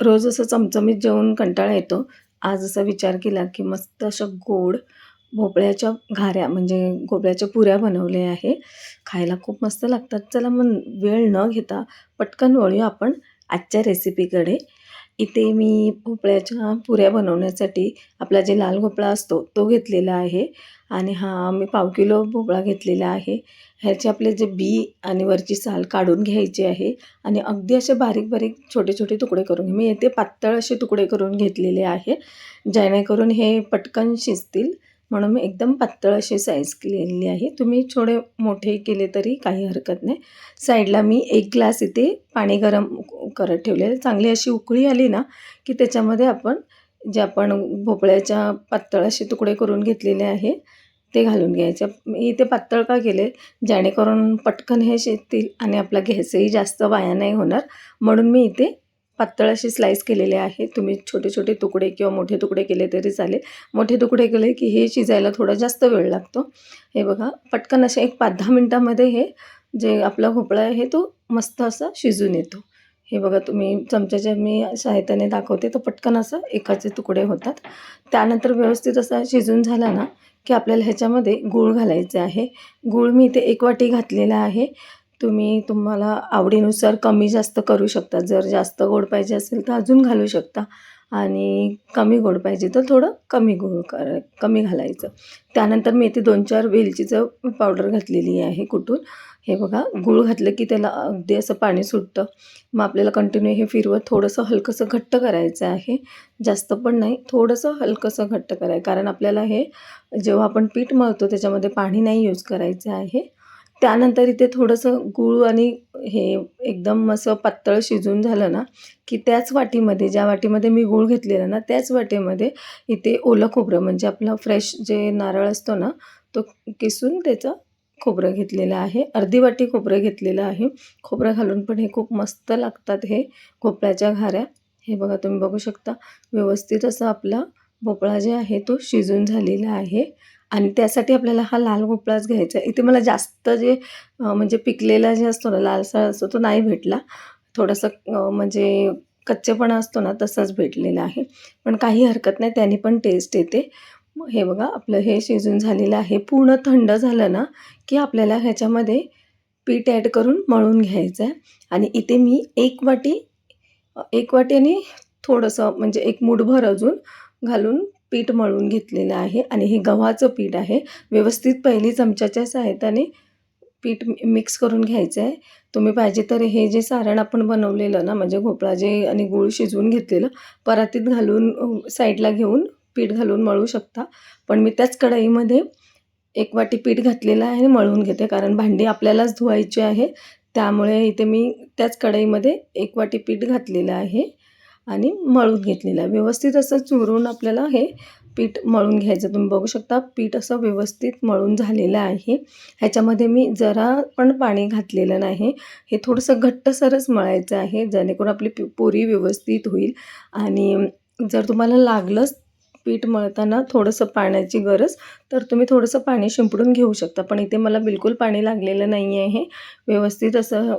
रोज असं चमचमीत जेवून कंटाळा येतो. आज असा विचार केला की मस्त अशा गोड भोपळ्याच्या घाऱ्या म्हणजे भोपळ्याच्या पुऱ्या बनवल्या आहे. खायला खूप मस्त लागतात. चला मग वेळ न घेता पटकन वळूया आपण आजच्या रेसिपीकडे इथे मी भोपळ्याच्या पुऱ्या बनवण्यासाठी आपला जे लाल भोपळा असतो तो घेतलेला आहे. आणि हा मी पाव किलो भोपळा घेतलेला आहे. ह्याचे आपले जे बी आणि वरची साल काढून घ्यायची आहे. आणि अगदी असे बारीक बारीक छोटे छोटे तुकडे करून मी येथे पातळ असे तुकडे करून घेतलेले आहे. जेणेकरून हे पटकन शिजतील. म्हणून मी एकदम पातळ अशी साईज केलेली आहे. तुम्ही थोडे मोठे केले तरी काही हरकत नाही. साईडला मी एक ग्लास इथे पाणी गरम करत ठेवलेलं. चांगली अशी उकळी आली ना की त्याच्यामध्ये आपण जे आपण भोपळ्याच्या पातळ असे तुकडे करून घेतलेले आहे ते घालून घ्यायचे. मी इथे पातळ का केले? जेणेकरून पटकन हे शेतील आणि आपला घ्यायचंही जास्त वाया नाही होणार. म्हणून मी इथे पातळ असे स्लाईस केलेले आहे. तुम्ही छोटे छोटे तुकडे किंवा मोठे तुकडे केले तरी चालेल. मोठे तुकडे केले की हे शिजायला थोडा जास्त वेळ लागतो. हे बघा पटकन असे एक पाच दहा मिनटामध्ये हे जे आपला भोपळा आहे तो मस्त असा शिजून येतो. हे बघा तुम्ही चमच्याच्या मी सहायताने दाखवते तर पटकन असं एकाचे तुकडे होतात. त्यानंतर व्यवस्थित असा शिजून झाला ना की आपल्याला ह्याच्यामध्ये गूळ घालायचे आहे. गूळ मी इथे एक वाटी घातलेला आहे. तुम्ही तुम्हाला आवडीनुसार कमी जास्त करू शकता. जर जास्त गोड पाहिजे असेल तर अजून घालू शकता. आणि कमी गोड पाहिजे तर थोडं कमी गोड कर कमी घालायचं. त्यानंतर मी इथे दोन चार वेलचीचं पावडर घातलेली आहे कुठून. हे बघा गूळ घातलं की त्याला अगदी असं पाणी सुटतं. मग आपल्याला कंटिन्यू हे फिरवत थोडंसं हलकंसं घट्ट करायचं आहे. जास्त पण नाही थोडंसं हलकंसं घट्ट करायचं. कारण आपल्याला हे जेव्हा आपण पीठ मळतो त्याच्यामध्ये पाणी नाही यूज करायचं आहे. त्यानंतर इथे थोडंसं गूळ आणि हे एकदम असं पातळ शिजून झालं ना की त्याच वाटीमध्ये ज्या वाटीमध्ये मी गूळ घेतलेला ना त्याच वाटीमध्ये इथे ओलं खोबरं म्हणजे आपलं फ्रेश जे नारळ असतो ना तो किसून त्याचं खोबरं घेतलेलं आहे. अर्धी वाटी खोबरं घेतलेलं आहे. खोबरं घालून पण हे खूप मस्त लागतात हे भोपळ्याच्या घाऱ्या. हे बघा तुम्ही बघू शकता व्यवस्थित असं आपला भोपळा जे आहे तो शिजून झालेला आहे. आणि त्यासाठी आपल्याला हा लाल भोपळाच घ्यायचा आहे. इथे मला जास्त जे म्हणजे पिकलेला जे असतो ना लालसर असतो तो नाही भेटला. थोडंसं म्हणजे कच्चेपणा असतो ना तसाच भेटलेला आहे. पण काही हरकत नाही त्याने पण टेस्ट येते. हे बघा आपलं हे शिजून झालेलं आहे. पूर्ण थंड झालं ना की आपल्याला ह्याच्यामध्ये पीठ ॲड करून मळून घ्यायचं आहे. आणि इथे मी एक वाटी एक वाटीने थोडंसं म्हणजे एक मुठभर अजून घालून पीठ मळून घेतलेलं आहे आणि हे गव्हाचं पीठ आहे. व्यवस्थित पहिली चमच्याच्या सहाय्याने पीठ मिक्स करून घ्यायचं आहे तुम्ही पाहिजे तर हे जे सारण आपण बनवलेलं ना म्हणजे भोपळा जे आणि गूळ शिजवून घेतलेलं परातीत घालून साईडला घेऊन पीठ घालून मळू शकता. पण मी त्याच कढईमध्ये एक वाटी पीठ घातलेलं आहे आणि मळून घेते कारण भांडी आपल्यालाच धुवायची आहे. त्यामुळे इथे मी त्याच कढईमध्ये एक वाटी पीठ घातलेलं आहे. आणि मळून घेतलेलं आहे. व्यवस्थित असं चुरून आपल्याला हे पीठ मळून घ्यायचं. तुम्ही बघू शकता पीठ असं व्यवस्थित मळून झालेलं आहे. ह्याच्यामध्ये मी जरा पण पाणी घातलेलं नाही. हे थोडंसं घट्टसरच मळायचं आहे जेणेकरून आपली पुरी व्यवस्थित होईल. आणि जर तुम्हाला लागलंच पीठ मळताना थोडंसं पाण्याची गरज तर तुम्ही थोडंसं पाणी शिंपडून घेऊ शकता. पण इथे मला बिलकुल पाणी लागलेलं नाही आहे व्यवस्थित असं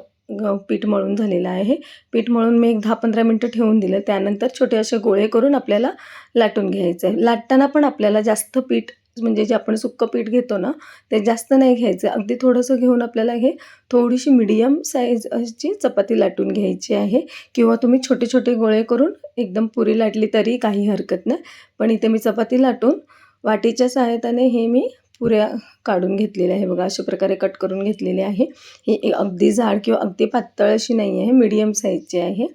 पीठ मळून झालेलं आहे. पीठ मळून मी एक दहा पंधरा मिनटं ठेवून दिलं. त्यानंतर छोटे असे गोळे करून आपल्याला लाटून घ्यायचं आहे. लाटताना पण आपल्याला जास्त पीठ म्हणजे जे आपण सुक्कं पीठ घेतो ना ते जास्त नाही घ्यायचं. अगदी थोडंसं घेऊन आपल्याला हे थोडीशी मिडियम साईजची चपाती लाटून घ्यायची आहे. किंवा तुम्ही छोटे छोटे गोळे करून एकदम पुरी लाटली तरी काही हरकत नाही. पण इथे मी चपाती लाटून वाटीच्या सहाय्याने हे मी पुऱ्या काढून घेतलेल्या आहे. बघा अशा प्रकारे कट करून घेतलेले आहे. ही अगदी जाड किंवा अगदी पातळ अशी नाही आहे. मीडियम साईजची आहे.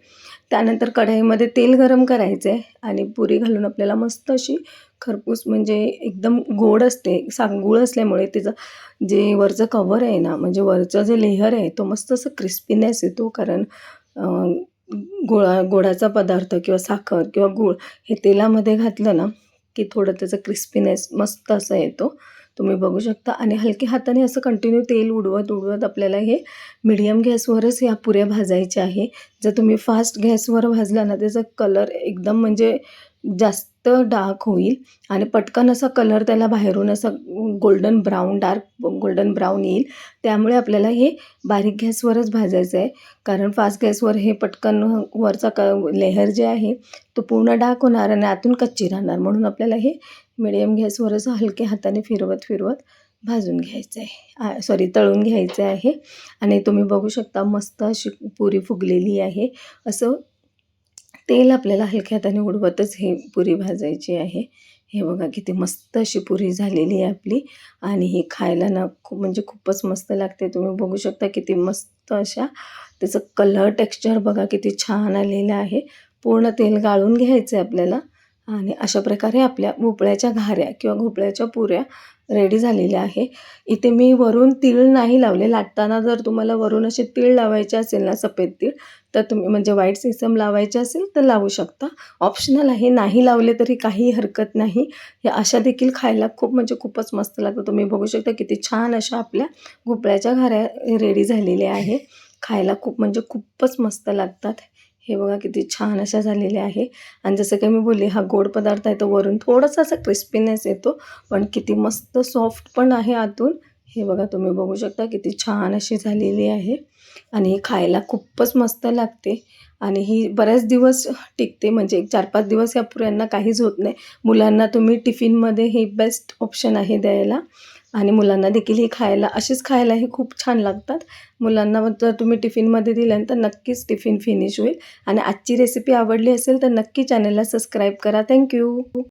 त्यानंतर कढईमध्ये तेल गरम करायचं आहे आणि पुरी घालून आपल्याला मस्त अशी खरपूस म्हणजे एकदम गोड असते सांगूळ असल्यामुळे तिचं जे वरचं कवर आहे ना म्हणजे वरचं जे लेहर आहे तो मस्त असं क्रिस्पीनेस येतो. कारण गोळा गोडाचा पदार्थ किंवा साखर किंवा गूळ हे तेलामध्ये घातलं ना की थोडं त्याचं क्रिस्पीनेस मस्त असा येतो. तुम्ही बघू शकता. आणि हलक्या हाताने असं कंटिन्यू तेल उडवत उडवत आपल्याला हे मिडियम गॅसवरच ह्या पुऱ्या भाजायच्या आहे. जर तुम्ही फास्ट गॅसवर भाजला ना त्याचा कलर एकदम म्हणजे जास्त डार्क होईल. आणि पटकन असा कलर त्याला बाहेरून असा golden brown dark golden brown येईल. त्यामुळे आपल्याला हे बारीक गॅसवरच भाजायचं आहे. कारण फास्ट गॅसवर हे पटकन वरचा क लेहर जे आहे तो पूर्ण डार्क होणार आणि आतून कच्ची राहणार. म्हणून आपल्याला हे मिडियम गॅसवरच हलक्या हाताने फिरवत फिरवत भाजून घ्यायचं आहे सॉरी तळून घ्यायचं आहे. आणि तुम्ही बघू शकता मस्त अशी पुरी फुगलेली आहे. असं तेल आपल्याला हलक्या हाताने उडवतच हे पुरी भाजायची आहे. हे बघा किती मस्त अशी पुरी झालेली आहे आपली. आणि ही खायला ना खूप म्हणजे खूपच मस्त लागते. तुम्ही बघू शकता किती मस्त अशा त्याचं कलर टेक्स्चर बघा किती छान आलेलं आहे. पूर्ण तेल गाळून घ्यायचं आहे आपल्याला. आणि अशा प्रकारे आपल्या भोपळ्याच्या घाऱ्या किंवा भोपळ्याच्या पुऱ्या रेडी झालेल्या आहे. इथे मी वरून तीळ नाही लावले. लाटताना जर तुम्हाला वरून असे तीळ लावायचे असेल ना सफेद तीळ तर तुम्ही म्हणजे व्हाईट सिसम लावायचे असेल तर लावू शकता. ऑप्शनल आहे. नाही लावले तरी काही हरकत नाही. या अशा देखील खायला खूप म्हणजे खूपच मस्त लागतं. तुम्ही बघू शकता किती छान अशा आपल्या भोपळ्याच्या घाऱ्या रेडी झालेल्या आहे. खायला खूप म्हणजे खूपच मस्त लागतात. हे बघा किती छान अशा झालेल्या आहे. आणि जसं काही मी बोलले हा गोड पदार्थ आहे तो वरून थोडासा असा क्रिस्पीनेस येतो. पण किती मस्त सॉफ्ट पण आहे आतून. हे बघा तुम्ही बघू शकता किती छान अशी झालेली आहे. आणि ही खायला खूपच मस्त लागते. आणि ही बऱ्याच दिवस टिकते म्हणजे एक चार पाच दिवस या पुऱ्यांना काहीच होत नाही. मुलांना तुम्ही टिफिनमध्ये हे बेस्ट ऑप्शन आहे द्यायला. आणि मुलांना देखील ही खायला अशीच खायला हे खूप छान लागतात. मुलांना जर तुम्ही टिफिनमध्ये दिल्यानंतर नक्कीच टिफिन फिनिश होईल. आणि आजची रेसिपी आवडली असेल तर नक्की चॅनलला सबस्क्राईब करा. थँक्यू